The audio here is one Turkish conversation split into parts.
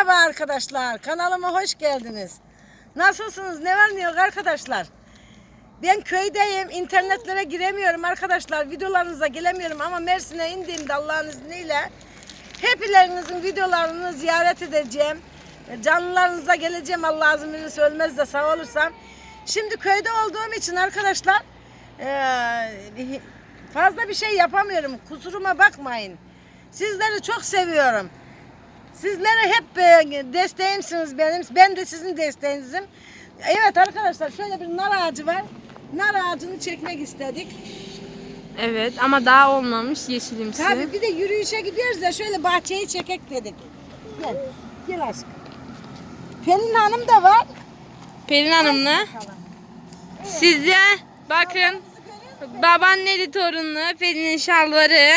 Merhaba arkadaşlar. Kanalıma hoş geldiniz. Nasılsınız? Ne var ne yok arkadaşlar? Ben köydeyim. internetlere giremiyorum arkadaşlar. Videolarınıza gelemiyorum ama Mersin'e indiğimde Allah'ın izniyle hepilerinizin videolarını ziyaret edeceğim. Canlılarınıza geleceğim Allah izin verirse ölmez de sağ olursam. Şimdi köyde olduğum için arkadaşlar fazla bir şey yapamıyorum. Kusuruma bakmayın. Sizleri çok seviyorum. Sizlere hep e, desteğimsiniz benim. Ben de sizin desteğinizim. Evet arkadaşlar şöyle bir nar ağacı var. Nar ağacını çekmek istedik. Evet ama daha olmamış yeşilimsi. Tabii bir de yürüyüşe gidiyoruz da şöyle bahçeyi çekek dedik. Gel. Gel aşkım. Pelin Hanım da var. Pelin Hanım'la size bakın babaanneli torunlu Pelin'in şalvarı.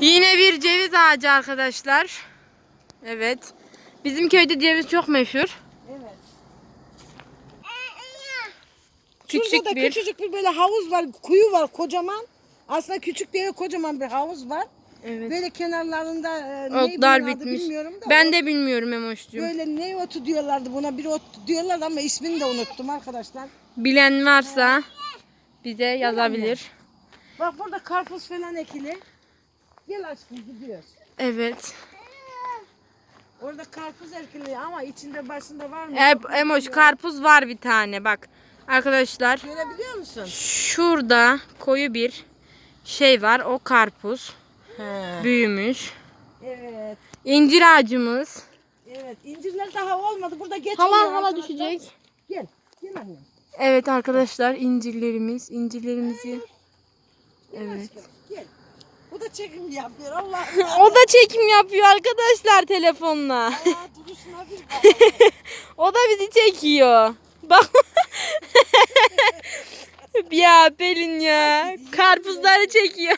Yine bir ceviz ağacı arkadaşlar. Evet. Bizim köyde ceviz çok meşhur. Evet. Küçük Şurada da bir. küçücük bir böyle havuz var, kuyu var kocaman. Aslında küçük değil kocaman bir havuz var. Evet. Böyle kenarlarında e, ne Otlar bunun adı bitmiş. bilmiyorum da. Ben de bilmiyorum Emoş'cum. Böyle ne otu diyorlardı buna bir ot diyorlardı ama ismini de unuttum arkadaşlar. Bilen varsa bize yazabilir. Bak burada karpuz falan ekili. Gel aşkım gidiyoruz. Evet. Orada karpuz ekili ama içinde başında var mı? E, Emoş karpuz var bir tane bak. Arkadaşlar Görebiliyor musun? şurada koyu bir şey var. O karpuz. He. Büyümüş. Evet. İncir ağacımız. Evet. İncirler daha olmadı. Burada geçiyor. Hala hala arkadaşlar. düşecek. Gel. Gel annem. Evet arkadaşlar incirlerimiz. incirlerimizi. Evet. Aşkım, Gel. Bu da çekim yapıyor. Allah O da çekim yapıyor arkadaşlar telefonla. Duruşuna bir bak. O da bizi çekiyor. Bak. ya Pelin ya. Karpuzları çekiyor.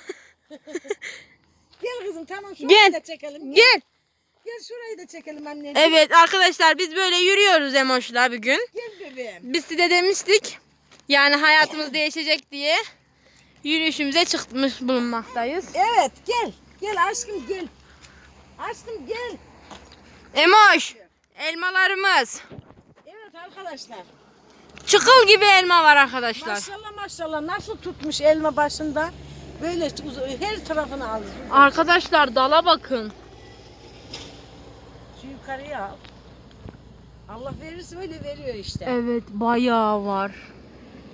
Gel kızım tamam şurayı Gel. da çekelim. Gel. Gel şurayı da çekelim anne. Evet arkadaşlar biz böyle yürüyoruz Emoş'la bir gün. Gel bebeğim. Biz size demiştik. Yani hayatımız değişecek diye yürüyüşümüze çıkmış bulunmaktayız. Evet gel. Gel aşkım gel. Aşkım gel. Emoş, elmalarımız. Evet arkadaşlar. Çıkıl gibi elma var arkadaşlar. Maşallah maşallah nasıl tutmuş elma başında. Böyle her tarafını al. Arkadaşlar dala bakın. Şu yukarıya al. Allah verirse öyle veriyor işte. Evet bayağı var.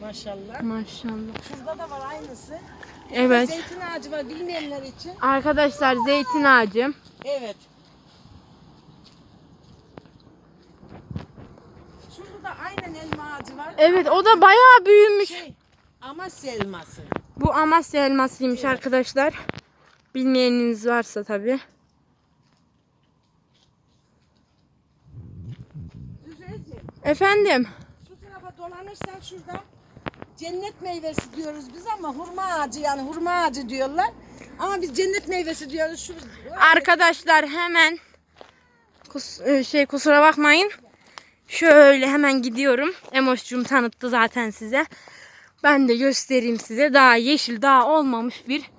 Maşallah. Maşallah. Şurada da var aynısı. Evet. Zeytin ağacı var bilmeyenler için. Arkadaşlar zeytin ağacı. Evet. Şurada da aynen elma ağacı var. Evet o da bayağı büyümüş. Şey, Amasya elması. Bu Amasya elmasıymış arkadaşlar. Bilmeyeniniz varsa tabi. Efendim. Şu tarafa dolanırsan şurada cennet meyvesi diyoruz biz ama hurma ağacı yani hurma ağacı diyorlar. Ama biz cennet meyvesi diyoruz. Şu Arkadaşlar hemen kus, e, şey kusura bakmayın. Şöyle hemen gidiyorum. Emoş'cum tanıttı zaten size. Ben de göstereyim size. Daha yeşil daha olmamış bir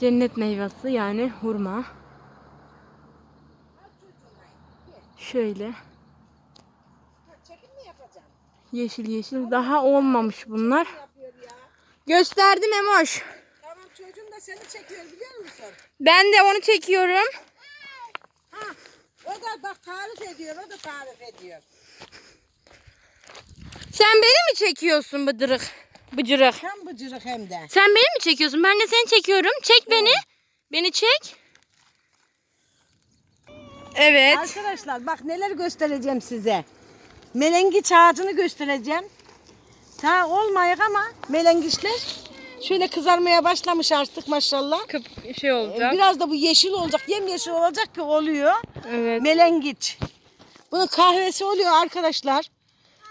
cennet meyvesi yani hurma. Şöyle? Yeşil yeşil daha olmamış bunlar. Gösterdim Emoş. Tamam çocuğum da seni çekiyor biliyor musun? Ben de onu çekiyorum. Ha, o da bak tarif ediyor, o da tarif ediyor. Sen beni mi çekiyorsun bıdırık? Bıcırık. Hem bıcırık hem de. Sen beni mi çekiyorsun? Ben de seni çekiyorum. Çek beni. Beni çek. Evet. Arkadaşlar bak neler göstereceğim size. Melengiç ağacını göstereceğim. Ta olmayık ama melengiçler şöyle kızarmaya başlamış artık maşallah. Kıp şey olacak. Biraz da bu yeşil olacak, yemyeşil olacak ki oluyor. Evet. Melengiç. Bunun kahvesi oluyor arkadaşlar.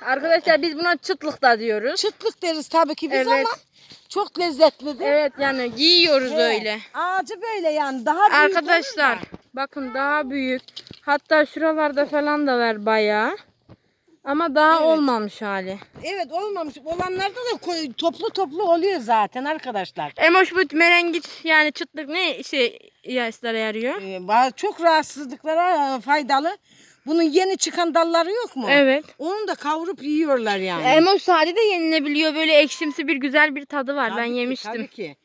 Arkadaşlar biz buna çıtlık da diyoruz. Çıtlık deriz tabii ki biz Evet. ama çok lezzetlidir. Evet yani giyiyoruz Evet. öyle. Ağacı böyle yani daha büyük Arkadaşlar da. bakın daha büyük. Hatta şuralarda falan da var bayağı. Ama daha Evet. olmamış hali. Evet olmamış. Olanlarda da koy- toplu toplu oluyor zaten arkadaşlar. Emoş bu merengit yani çıtlık ne şey yaşlara yarıyor? Ee, ba- çok rahatsızlıklara e, faydalı. Bunun yeni çıkan dalları yok mu? Evet. Onu da kavurup yiyorlar yani. Emoş sade de yenilebiliyor. Böyle ekşimsi bir güzel bir tadı var. Tabii ben ki, yemiştim. Tabii ki.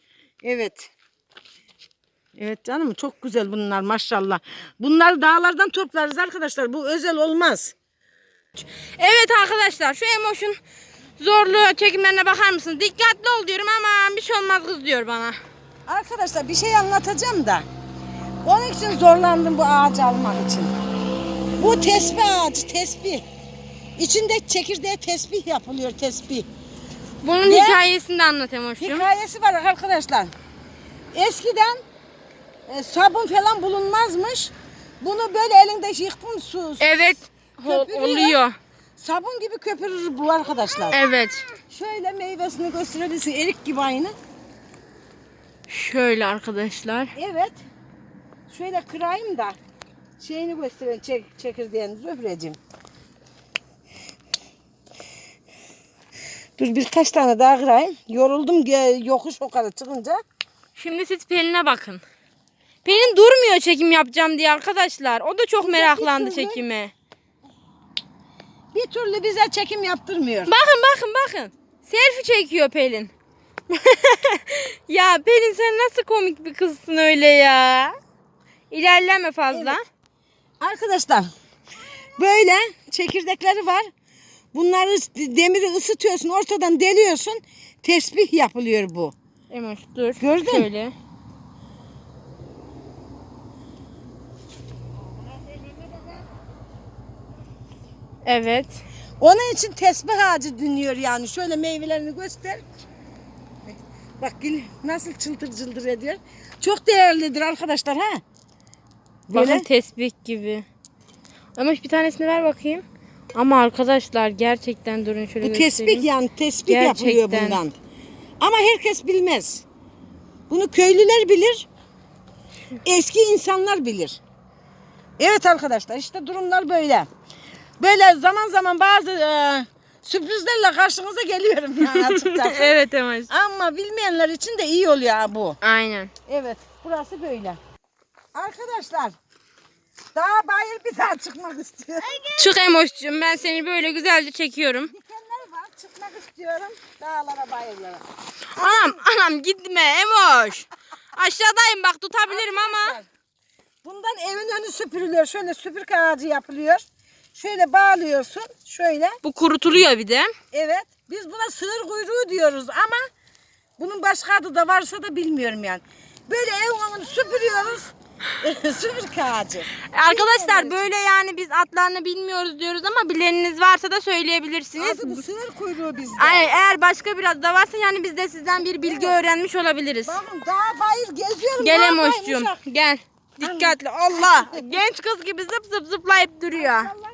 Evet. Evet canım çok güzel bunlar maşallah. Bunları dağlardan toplarız arkadaşlar. Bu özel olmaz. Evet arkadaşlar şu Emoş'un zorlu çekimlerine bakar mısınız? Dikkatli ol diyorum ama bir şey olmaz kız diyor bana. Arkadaşlar bir şey anlatacağım da. Onun için zorlandım bu ağacı almak için. Bu tesbih ağacı tesbih. İçinde çekirdeği tesbih yapılıyor tesbih. Bunun Ne? hikayesini de anlat Emoş'cum. Hikayesi var arkadaşlar. Eskiden e, sabun falan bulunmazmış. Bunu böyle elinde yıktın su. Evet Köpürüyor. oluyor. Sabun gibi köpürür bu arkadaşlar. Evet. Şöyle meyvesini gösterebilirsin. Erik gibi aynı. Şöyle arkadaşlar. Evet. Şöyle kırayım da şeyini göstereyim çek, çekirdeğini Zöhreciğim. Dur birkaç tane daha kırayım. Yoruldum ge- yokuş o kadar çıkınca. Şimdi siz Pelin'e bakın. Pelin durmuyor çekim yapacağım diye arkadaşlar. O da çok meraklandı çekime. Bir türlü bize çekim yaptırmıyor. Bakın bakın bakın. Selfie çekiyor Pelin. ya Pelin sen nasıl komik bir kızsın öyle ya. İlerleme fazla. Arkadaşlar böyle çekirdekleri var. Bunları demiri ısıtıyorsun ortadan deliyorsun. Tesbih yapılıyor bu. Emoş dur. Gördün? Şöyle. Evet. Onun için tesbih ağacı dinliyor yani. Şöyle meyvelerini göster. Bak gül nasıl çıldır çıldır ediyor. Çok değerlidir arkadaşlar ha. Bakın Böyle. tesbih gibi. Ama bir tanesini ver bakayım. Ama arkadaşlar gerçekten durun şöyle Bu göstereyim. tesbih yani tesbih yapılıyor Gerçekten. bundan. Ama herkes bilmez. Bunu köylüler bilir. Eski insanlar bilir. Evet arkadaşlar işte durumlar böyle. Böyle zaman zaman bazı e, sürprizlerle karşınıza geliyorum yani açıkçası. evet Emoş. Ama bilmeyenler için de iyi oluyor ha bu. Aynen. Evet burası böyle. Arkadaşlar daha bayır bir daha çıkmak istiyorum. Çık Emoş'cum ben seni böyle güzelce çekiyorum. Dikenler var çıkmak istiyorum dağlara bayırlara. Anam anam gitme Emoş. Aşağıdayım bak tutabilirim ama. Bundan evin önü süpürülüyor. Şöyle süpürge ağacı yapılıyor. Şöyle bağlıyorsun. Şöyle. Bu kurutuluyor bir de. Evet. Biz buna sığır kuyruğu diyoruz ama bunun başka adı da varsa da bilmiyorum yani. Böyle evin önünü süpürüyoruz. süpürge ağacı. Arkadaşlar böyle yani biz atlarını bilmiyoruz diyoruz ama bileniniz varsa da söyleyebilirsiniz. Adı bu sığır kuyruğu bizde. Ay, eğer başka bir adı da varsa yani biz de sizden bir bilgi öğrenmiş olabiliriz. Bakın dağ bayır geziyorum. Gel Emoş'cum gel. Dikkatli Allah. Genç kız gibi zıp zıp zıplayıp duruyor. Allah.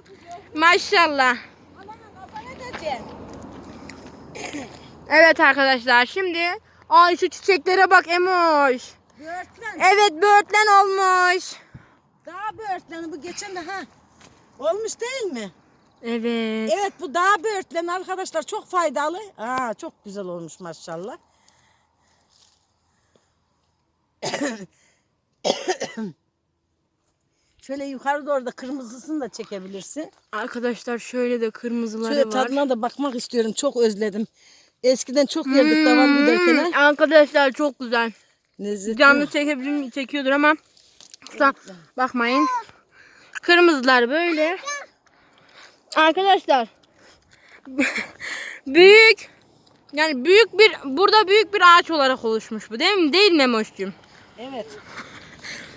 Maşallah. Evet arkadaşlar şimdi ay şu çiçeklere bak Emoş. Böğürtlen. Evet böğürtlen olmuş. Dağ böğürtleni bu geçen de ha. Olmuş değil mi? Evet. Evet bu dağ böğürtleni arkadaşlar çok faydalı. Aa çok güzel olmuş maşallah. Şöyle yukarı doğru da kırmızısını da çekebilirsin. Arkadaşlar şöyle de kırmızıları Şöyle var. tadına da bakmak istiyorum. Çok özledim. Eskiden çok yerdik Hmm, giderken. ha. Arkadaşlar çok güzel. Lezzetli. Canlı çekebilir çekiyordur ama kusura bakmayın. Kırmızılar böyle. Arkadaşlar büyük yani büyük bir burada büyük bir ağaç olarak oluşmuş bu değil mi? Değil mi Emoş'cum? Evet.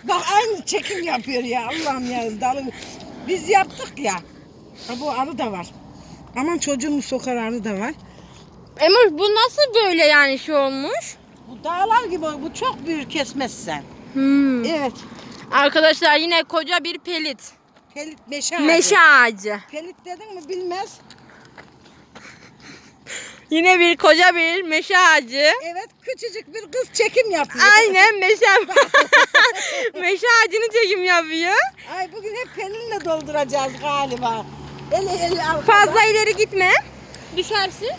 Bak aynı çekim yapıyor ya Allah'ım ya dalı. Biz yaptık ya. Ha, bu arı da var. Aman çocuğumu sokar arı da var. Emoş bu nasıl böyle yani şey olmuş? Bu dağlar gibi bu çok büyür kesmezsen. Hmm. Evet. Arkadaşlar yine koca bir pelit. Pelit meşe ağacı. Meşe ağacı. Pelit dedin mi bilmez. Yine bir koca bir meşe ağacı. Evet küçücük bir kız çekim yapıyor. Aynen meşe meşe ağacını çekim yapıyor. Ay bugün hep pelinle dolduracağız galiba. Eli eli arkada. Fazla ileri gitme. Düşersin.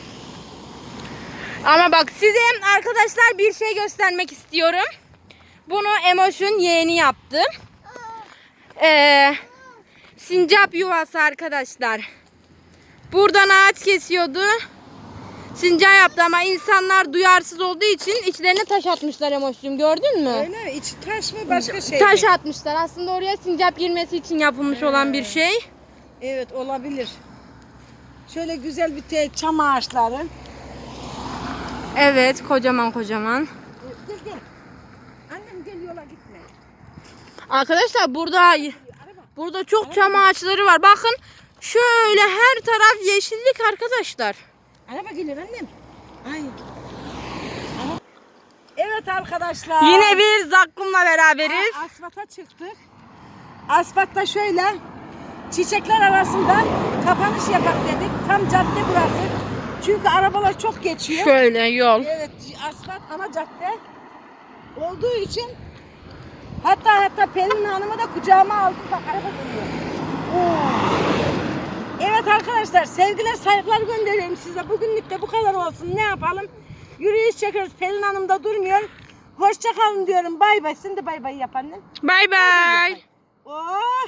Ama bak size arkadaşlar bir şey göstermek istiyorum. Bunu Emoş'un yeğeni yaptı. Ee, sincap yuvası arkadaşlar. Buradan ağaç kesiyordu. Sincap yaptı ama insanlar duyarsız olduğu için içlerine taş atmışlar Emoş'cum gördün mü? Öyle mi? İçi taş mı başka şey Taş mi? atmışlar. Aslında oraya sincap girmesi için yapılmış olan bir şey. Evet olabilir. Şöyle güzel bir te- çam ağaçları. Evet kocaman kocaman. Gel gel. Annem gel yola gitme. Arkadaşlar burada burada çok çam ağaçları var. Bakın şöyle her taraf yeşillik arkadaşlar. Araba geliyor annem. Ay. Evet arkadaşlar. Yine bir zakkumla beraberiz. A- Asfalta çıktık. Asfaltta şöyle çiçekler arasında kapanış yapak dedik. Tam cadde burası. Çünkü arabalar çok geçiyor. Şöyle yol. Evet asfalt ana cadde olduğu için hatta hatta Pelin Hanım'ı da kucağıma aldım. Bak araba geliyor. Oo. Evet arkadaşlar sevgiler saygılar gönderiyorum size. Bugünlük de bu kadar olsun. Ne yapalım? Yürüyüş çekiyoruz. Pelin Hanım da durmuyor. Hoşça kalın diyorum. Bay bay. Sen de bay bay yap annem. Bay bay. Oh!